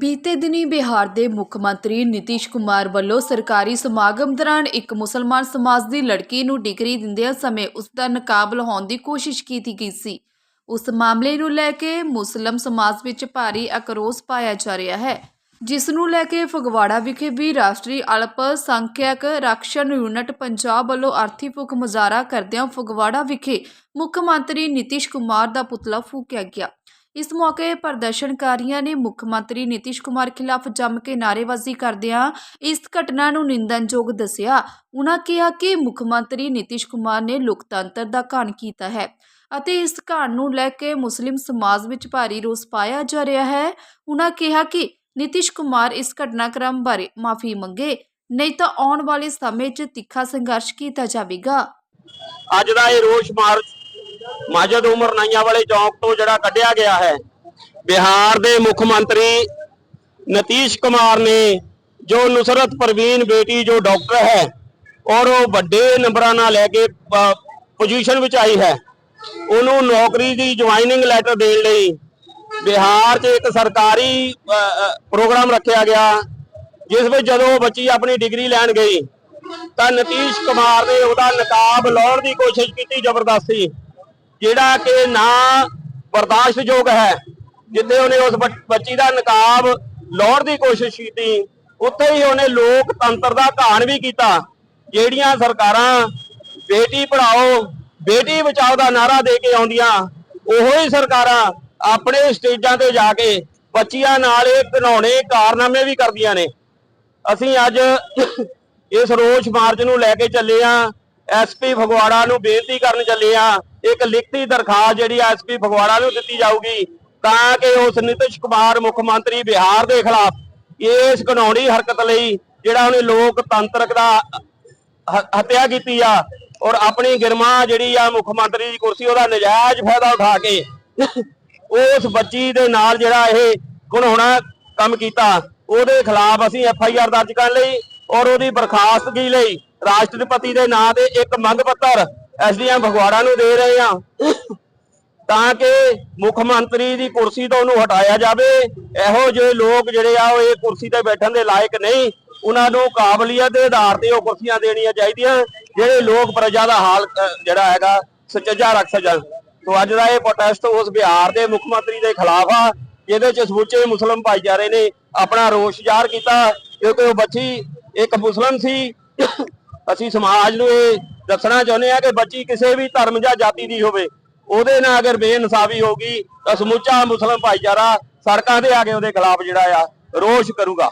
ਬੀਤੇ ਦਿਨੀ ਬਿਹਾਰ ਦੇ ਮੁੱਖ ਮੰਤਰੀ ਨਿਤੀਸ਼ ਕੁਮਾਰ ਵੱਲੋਂ ਸਰਕਾਰੀ ਸਮਾਗਮ ਦੌਰਾਨ ਇੱਕ ਮੁਸਲਮਾਨ ਸਮਾਜ ਦੀ ਲੜਕੀ ਨੂੰ ਡਿਗਰੀ ਦਿੰਦਿਆਂ ਸਮੇਂ ਉਸ ਦਾ ਨਕਾਬ ਲਾਉਣ ਦੀ ਕੋਸ਼ਿਸ਼ ਕੀਤੀ ਗਈ ਸੀ। ਉਸ ਮਾਮਲੇ ਨੂੰ ਲੈ ਕੇ ਮੁਸਲਮ ਸਮਾਜ ਵਿੱਚ ਭਾਰੀ ਆਕਰੋਸ਼ ਪਾਇਆ ਜਾ ਰਿਹਾ ਹੈ। ਜਿਸ ਨੂੰ ਲੈ ਕੇ ਫਗਵਾੜਾ ਵਿਖੇ ਵੀ ਰਾਸ਼ਟਰੀ ਅਲਪ ਸੰਖਿਅਕ ਰਕਸ਼ਨ ਯੂਨਿਟ ਪੰਜਾਬ ਵੱਲੋਂ ਅਰਥੀ ਫੁਕ ਮੁਜ਼ਾਹਰਾ ਕਰਦਿਆਂ ਫਗਵਾੜਾ ਵਿਖੇ ਮੁੱਖ ਮੰਤਰੀ ਨਿਤੀਸ਼ ਕੁਮਾਰ ਦਾ ਪੁਤਲਾ ਫੂਕਿਆ ਗਿਆ। ਇਸ ਮੌਕੇ ਪ੍ਰਦਰਸ਼ਨਕਾਰੀਆਂ ਨੇ ਮੁੱਖ ਮੰਤਰੀ ਨਿਤੀਸ਼ ਕੁਮਾਰ ਖਿਲਾਫ ਜੰਮ ਕੇ ਨਾਅਰੇਬਾਜ਼ੀ ਕਰਦਿਆਂ ਇਸ ਘਟਨਾ ਨੂੰ ਨਿੰਦਨਯੋਗ ਦੱਸਿਆ। ਉਨ੍ਹਾਂ ਕਿਹਾ ਕਿ ਮੁੱਖ ਮੰਤਰੀ ਨਿਤੀਸ਼ ਕੁਮਾਰ ਨੇ ਲੋਕਤੰਤਰ ਦਾ ਘਾਣ ਕੀਤਾ ਹੈ ਅਤੇ ਇਸ ਘਾਣ ਨੂੰ ਲੈ ਕੇ ਮੁਸਲਿਮ ਸਮਾਜ ਵਿੱਚ ਭਾਰੀ ਰੋਸ ਪਾਇਆ ਜਾ ਰਿਹਾ ਹੈ। ਉਨ੍ਹਾਂ ਕਿਹਾ ਕਿ ਨਿਤੀਸ਼ ਕੁਮਾਰ ਇਸ ਘਟਨਾਕ੍ਰਮ ਬਾਰੇ ਮਾਫੀ ਮੰਗੇ, ਨਹੀਂ ਤਾਂ ਆਉਣ ਵਾਲੇ ਸਮੇਂ 'ਚ ਤਿੱਖਾ ਸੰਘਰਸ਼ ਕੀਤਾ ਜਾਵੇਗਾ। ਅੱਜ ਦਾ ਇਹ ਰੋਸ਼ ਮਾਰਚ ਮਾਜਦ ਉਮਰ ਨਾਈਆਂ ਵਾਲੇ ਚੌਂਕ ਤੋਂ ਜਿਹੜਾ ਕੱਢਿਆ ਗਿਆ ਹੈ। ਬਿਹਾਰ ਦੇ ਮੁੱਖ ਮੰਤਰੀ ਨਤੀਸ਼ ਕੁਮਾਰ ਨੇ ਜੋ ਨੁਸਰਤ ਪ੍ਰਵੀਨ ਬੇਟੀ ਜੋ ਡਾਕਟਰ ਹੈ, ਔਰ ਉਹ ਵੱਡੇ ਨੰਬਰਾਂ ਨਾਲ ਲੈ ਕੇ ਪੋਜੀਸ਼ਨ ਵਿੱਚ ਆਈ ਹੈ। ਉਹਨੂੰ ਨੌਕਰੀ ਦੀ ਜੁਆਇਨਿੰਗ ਲੈਟਰ ਦੇਣ ਲਈ ਬਿਹਾਰ 'ਚ ਇੱਕ ਸਰਕਾਰੀ ਪ੍ਰੋਗਰਾਮ ਰੱਖਿਆ ਗਿਆ, ਜਿਸ ਵਿੱਚ ਜਦੋਂ ਉਹ ਬੱਚੀ ਆਪਣੀ ਡਿਗਰੀ ਲੈਣ ਗਈ, ਤਾਂ ਨਤੀਸ਼ ਕੁਮਾਰ ਨੇ ਉਹਦਾ ਨਕਾਬ ਲਾਉਣ ਦੀ ਕੋਸ਼ਿਸ਼ ਕੀਤੀ ਜ਼ਬਰਦਸਤੀ। ਜਿਹੜਾ ਕਿ ਨਾ ਬਰਦਾਸ਼ਤਯੋਗ ਹੈ, ਜਿੱਥੇ ਉਹਨੇ ਉਸ ਬੱਚੀ ਦਾ ਨਕਾਬ ਲਾਉਣ ਦੀ ਕੋਸ਼ਿਸ਼ ਕੀਤੀ, ਉੱਥੇ ਹੀ ਉਹਨੇ ਲੋਕਤੰਤਰ ਦਾ ਘਾਣ ਵੀ ਕੀਤਾ। ਜਿਹੜੀਆਂ ਸਰਕਾਰਾਂ ਬੇਟੀ ਪੜਾਓ ਬੇਟੀ ਬਚਾਓ ਦਾ ਨਾਰਾ ਦੇ ਕੇ ਆਉਂਦੀਆਂ, ਉਹੋ ਹੀ ਸਰਕਾਰਾਂ ਆਪਣੇ ਸਟੇਜਾਂ ਤੇ ਜਾ ਕੇ ਬੱਚੀਆਂ ਨਾਲ ਇਹ ਘਿਨਾਉਣੇ ਕਾਰਨਾਮੇ ਵੀ ਕਰਦੀਆਂ ਨੇ। ਅਸੀਂ ਅੱਜ ਇਸ ਰੋਸ ਮਾਰਚ ਨੂੰ ਲੈ ਕੇ ਚੱਲੇ ਆ। ਐਸਪੀ ਫਗਵਾੜਾ ਨੂੰ ਬੇਨਤੀ ਕਰਨ ਚੱਲੇ ਆ, ਇੱਕ ਲਿਖਤੀ ਦਰਖਾਸਤ ਜਿਹੜੀ ਐਸਪੀ ਫਗਵਾੜਾ ਨੂੰ ਦਿੱਤੀ ਜਾਊਗੀ, ਤਾਂ ਕਿ ਉਸ ਨਿਤਿਸ਼ ਕੁਮਾਰ ਮੁੱਖ ਮੰਤਰੀ ਬਿਹਾਰ ਦੇ ਖਿਲਾਫ ਇਸ ਕਾਨੂੰਨੀ ਹਰਕਤ ਲਈ ਜਿਹੜਾ ਉਹਨੇ ਲੋਕਤੰਤਰਕ ਦਾ ਹੱਤਿਆ ਕੀਤੀ ਆ, ਔਰ ਆਪਣੀ ਗਿਰਮਾ ਜਿਹੜੀ ਆ ਮੁੱਖ ਮੰਤਰੀ ਦੀ ਕੁਰਸੀ, ਉਹਦਾ ਨਜਾਇਜ਼ ਫਾਇਦਾ ਉਠਾ ਕੇ ਉਸ ਬੱਚੀ ਦੇ ਨਾਲ ਜਿਹੜਾ ਇਹ ਗੁਨਾਹਣਾ ਕੰਮ ਕੀਤਾ, ਉਹਦੇ ਖਿਲਾਫ ਅਸੀਂ ਐਫ ਆਈ ਆਰ ਦਰਜ ਕਰਨ ਲਈ ਔਰ ਉਹਦੀ ਬਰਖਾਸਤਗੀ ਲਈ ਰਾਸ਼ਟਰਪਤੀ ਦੇ ਨਾਂ ਤੇ ਇੱਕ ਮੰਗ ਪੱਤਰ ਐਸਡੀਐਮ ਫਗਵਾੜਾ ਨੂੰ ਦੇ ਰਹੇ ਹਾਂ ਤਾਂ ਕਿ ਮੁੱਖ ਮੰਤਰੀ ਦੀ ਕੁਰਸੀ ਤੋਂ ਉਹਨੂੰ ਹਟਾਇਆ ਜਾਵੇ। ਇਹੋ ਜਿਹੇ ਲੋਕ ਜਿਹੜੇ ਆ, ਉਹ ਇਹ ਕੁਰਸੀ ਤੇ ਬੈਠਣ ਦੇ ਲਾਇਕ ਨਹੀਂ। ਉਹਨਾਂ ਨੂੰ ਕਾਬਲੀਅਤ ਦੇ ਆਧਾਰ ਤੇ ਉਹ ਕੁਰਸੀਆਂ ਦੇਣੀਆਂ ਚਾਹੀਦੀਆਂ। ਜਿਹੜੇ ਲੋਕ ਪ੍ਰਜਾ ਦਾ ਹਾਲ ਜਿਹੜਾ ਹੈਗਾ, ਸੁਚੱਜਾ ਰੱਖ ਸਕਣ। ਸੋ ਅੱਜ ਦਾ ਇਹ ਪ੍ਰੋਟੈਸਟ ਉਸ ਬਿਹਾਰ ਦੇ ਮੁੱਖ ਮੰਤਰੀ ਦੇ ਖਿਲਾਫ ਆ, ਜਿਹਦੇ ਚ ਸਮੁੱਚੇ ਮੁਸਲਮ ਭਾਈਚਾਰੇ ਨੇ ਆਪਣਾ ਰੋਸ਼ ਜ਼ਾਹਰ ਕੀਤਾ। ਕਿਉਂਕਿ ਉਹ ਬੱਚੀ ਇੱਕ ਮੁਸਲਮ ਸੀ ਅਸੀਂ ਸਮਾਜ ਨੂੰ ਇਹ ਦੱਸਣਾ ਚਾਹੁੰਦੇ ਆ ਕਿ ਬੱਚੀ ਕਿਸੇ ਵੀ ਧਰਮ ਜਾਂ ਜਾਤੀ ਦੀ ਹੋਵੇ, ਉਹਦੇ ਨਾਲ ਅਗਰ ਬੇਇਨਸਾਫੀ ਹੋਗੀ ਤਾਂ ਸਮੁੱਚਾ ਮੁਸਲਮ ਭਾਈਚਾਰਾ ਸੜਕਾਂ ਤੇ ਆ ਕੇ ਉਹਦੇ ਖਿਲਾਫ ਜਿਹੜਾ ਆ, ਰੋਸ਼ ਕਰੂਗਾ।